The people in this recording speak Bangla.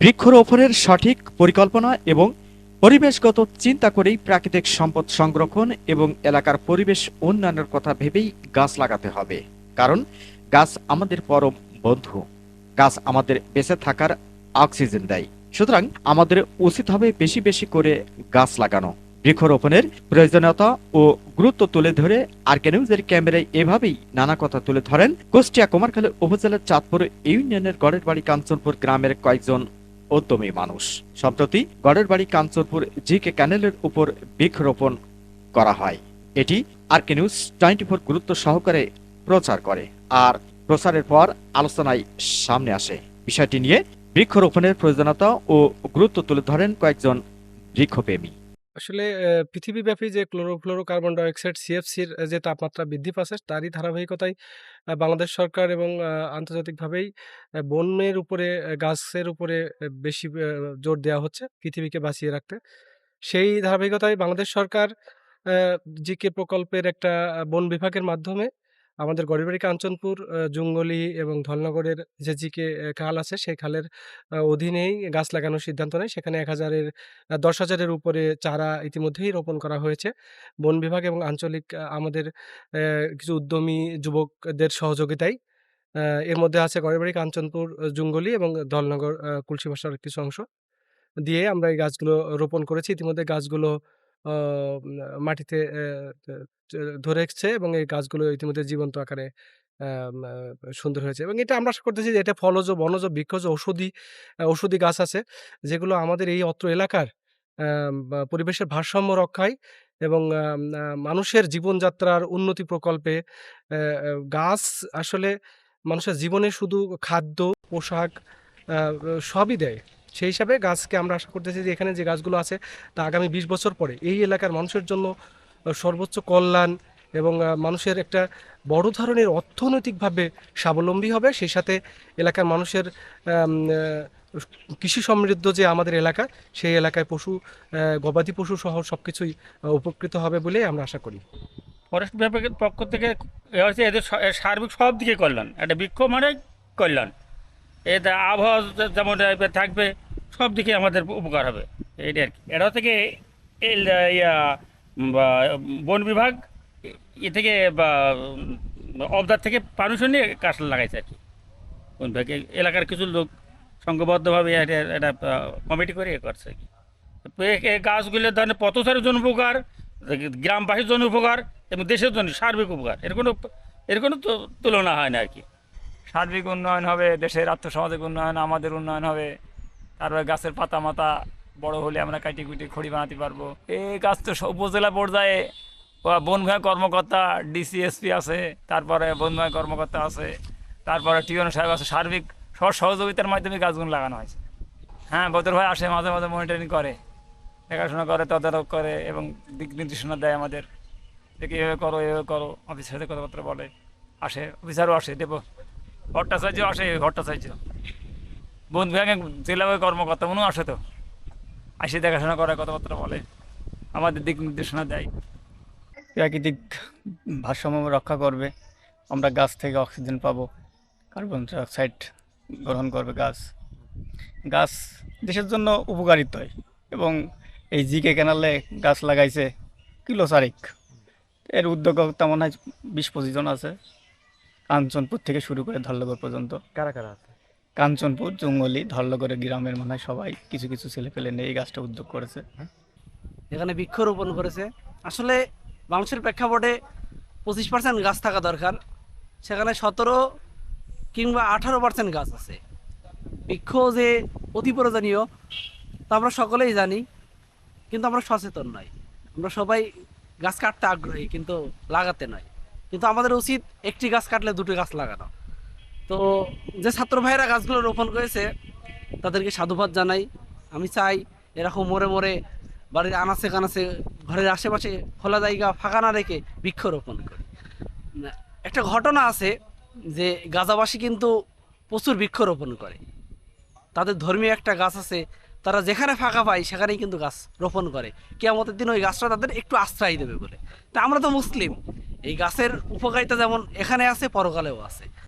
বৃক্ষরোপণের সঠিক পরিকল্পনা এবং পরিবেশগত চিন্তা করেই প্রাকৃতিক সম্পদ সংরক্ষণ এবং এলাকার পরিবেশ উন্নয়নের কথা ভেবেই গাছ লাগাতে হবে। কারণ গাছ আমাদের পরম বন্ধু। গাছ আমাদের বেঁচে থাকার অক্সিজেন দেয়। সুতরাং আমাদের উচিত হবে বেশি বেশি করে গাছ লাগানো। বৃক্ষরোপণের প্রয়োজনীয়তা ও গুরুত্ব তুলে ধরে আরকে নিউজের ক্যামেরায় এভাবেই নানা কথা তুলে ধরেন। কুষ্টিয়া, কুমারখালী উপজেলার চাঁদপুর ইউনিয়নের গড়ের বাড়ি কাঞ্চনপুর গ্রামের কয়েকজন উদ্যমী মানুষ। সম্প্রতি গড়ের বাড়ি কাঞ্চনপুর জি কে ক্যানেলের উপর বৃক্ষরোপণ করা হয়। এটি R K news twenty four গুরুত্ব সহকারে প্রচার করে আর প্রচারের পর আলোচনায় সামনে আসে। বিষয়টি নিয়ে বৃক্ষরোপণের প্রয়োজনীয়তা ও গুরুত্ব তুলে ধরেন কয়েকজন বৃক্ষপ্রেমী। আসলে পৃথিবীব্যাপী যে ক্লোরোফ্লোরোকার্বন ডাইঅক্সাইড সিএফসির যে তাপমাত্রা বৃদ্ধি পাচ্ছে তারই ধারাবাহিকতায় বাংলাদেশ সরকার এবং আন্তর্জাতিকভাবেই আহ, বনের উপরে গাছের উপরে বেশি জোর দেওয়া হচ্ছে পৃথিবীকে বাঁচিয়ে রাখতে। সেই ধারাবাহিকতায় বাংলাদেশ সরকার জিকে প্রকল্পের একটা বন বিভাগের মাধ্যমে আমাদের গড়িবাড়ি কাঞ্চনপুর জুঙ্গলি এবং ধলনগরের যে জিকে খাল আছে সেই খালের অধীনেই গাছ লাগানোর সিদ্ধান্ত নেয়। সেখানে এক হাজারের দশ হাজারের উপরে চারা ইতিমধ্যেই রোপণ করা হয়েছে। বন বিভাগ এবং আঞ্চলিক আমাদের কিছু উদ্যমী যুবকদের সহযোগিতায় এর মধ্যে আছে গড়েবাড়ি কাঞ্চনপুর জুঙ্গলি এবং ধলনগর আহ, কুলসি ভাষার কিছু অংশ দিয়ে আমরা এই গাছগুলো রোপণ করেছি। ইতিমধ্যে গাছগুলো মাটিতে চ- ধরেছে এবং এই গাছগুলো ইতিমধ্যে জীবন্ত আকারে সুন্দর হয়েছে এবং এটা আমরা আশা করতেছি যে এটা ফলজ, বনজ, বৃক্ষজ, ঔষধি ঔষধি গাছ আছে যেগুলো আমাদের এই অত্র এলাকার পরিবেশের ভারসাম্য রক্ষায় এবং মানুষের জীবনযাত্রার উন্নতি প্রকল্পে গাছ আসলে মানুষের জীবনে শুধু খাদ্য, পোশাক সবই দেয়। সেই হিসাবে গাছকে আমরা আশা করতেছি যে এখানে যে গাছগুলো আছে তা আগামী বিশ বছর পরে এই এলাকার মানুষের জন্য সর্বোচ্চ কল্যাণ এবং মানুষের একটা বড় ধরনের অর্থনৈতিকভাবে স্বাবলম্বী হবে। সেই সাথে এলাকার মানুষের কৃষি সমৃদ্ধ যে আমাদের এলাকা, সেই এলাকায় পশু গবাদি পশু সহ সব কিছুই উপকৃত হবে বলে আমরা আশা করি। ফরেস্ট বিভাগের পক্ষ থেকে হচ্ছে এদের সার্বিক সব দিকে কল্যাণ। একটা বৃক্ষ মানে কল্যাণ। এতে আবহাওয়া যেমন থাকবে, সব দিকে আমাদের উপকার হবে। এইটা আর কি। এটা থেকে বন বিভাগ এ- থেকে অবদার থেকে পারমিশন নিয়ে গাছ লাগাইছে আর কি। বন বিভাগ এলাকার কিছু লোক সংঘবদ্ধভাবে এটা কমিটি করে করছে আর কি। গাছগুলোর ধরেন পথচারের জন্য উপকার, গ্রামবাসীর জন্য উপকার এবং দেশের জন্য সার্বিক উপকার। এর কোনো এর কোনো তুলনা হয় না আর কি। সার্বিক উন্নয়ন হবে, দেশের আর্থসামাজিক উন্নয়ন, আমাদের উন্নয়ন হবে, তারপরে গাছের পাতা মাতা বড় হলে আমরা কাটি কুটি খড়ি বানাতে পারব। এই গাছ তো উপজেলা পর্যায়ে। বা বন বিভাগ কর্মকর্তা, ডিসিএসপি আছে, তারপরে বন বিভাগ কর্মকর্তা আছে, তারপরে টিউন সাহেব আছে। সার্বিক সব সহযোগিতার মাধ্যমে গাছগুলো লাগানো হয়েছে। হ্যাঁ বদর ভাই আসে, মাঝে মাঝে মনিটরিং করে, দেখাশোনা করে, তদারক করে এবং দিক নির্দেশনা দেয় আমাদের। দেখি এভাবে করো এভাবে করো অফিসের সাথে কথাবার্তা বলে। আসে, অফিসারও আসে, দেবো। ভট্টাচার্য আসে, ভট্টাচার্য। বন বিভাগে জেলা কর্মকর্তা মনেও আসে তো। আসে দেখাশোনা করে কথাবার্তা বলে। আমাদের দিক নির্দেশনা দেয়। প্রাকৃতিক ভারসাম্য রক্ষা করবে। আমরা গাছ থেকে অক্সিজেন পাবো কার্বন ডাইঅক্সাইড গ্রহণ করবে গাছ। গাছ দেশের জন্য উপকারিত হয় এবং এই জিকে ক্যানালে গাছ লাগাইছে কিলো চারিক। এর উদ্যোক্তা তেমন হয় বিশ পঁচিশ জন আছে। কাঞ্চনপুর থেকে শুরু করে ধল্লগড় পর্যন্ত। কারা কারা আছে? কাঞ্চনপুর, জঙ্গলি ধল্লগড়ের গ্রামের মনে হয় সবাই কিছু কিছু ছেলে পেলে নিয়ে এই গাছটা উদ্যোগ করেছে। এখানে বৃক্ষরোপণ করেছে। আসলে মানুষের প্রেক্ষাপটে পঁচিশ পার্সেন্ট গাছ থাকা দরকার। সেখানে সতেরো কিংবা আঠারো পার্সেন্ট গাছ আছে। বৃক্ষ যে অতি প্রয়োজনীয়, তা আমরা সকলেই জানি, কিন্তু আমরা সচেতন নই। আমরা সবাই গাছ কাটতে আগ্রহী, কিন্তু লাগাতে নয়। কিন্তু আমাদের উচিত একটি গাছ কাটলে দুটো গাছ লাগানো। তো যে ছাত্র ভাইয়েরা গাছগুলো রোপণ করেছে, তাদেরকে সাধুবাদ জানাই। আমি চাই এরকম মোড়ে মোড়ে বাড়ির আনাচে কানাচে ঘরের আশেপাশে খোলা জায়গা ফাঁকা না রেখে বৃক্ষরোপণ করি। একটা ঘটনা আছে যে গাজাবাসী কিন্তু প্রচুর বৃক্ষরোপণ করে। তাদের ধর্মীয় একটা গাছ আছে, তারা যেখানে ফাঁকা পায় সেখানেই কিন্তু গাছ রোপণ করে। কেয়ামতের দিন ওই গাছটা তাদের একটু আশ্রয় দেবে বলে। তা আমরা তো মুসলিম, এই গাছের উপকারিতা যেমন এখানে আছে, পরকালেও আছে।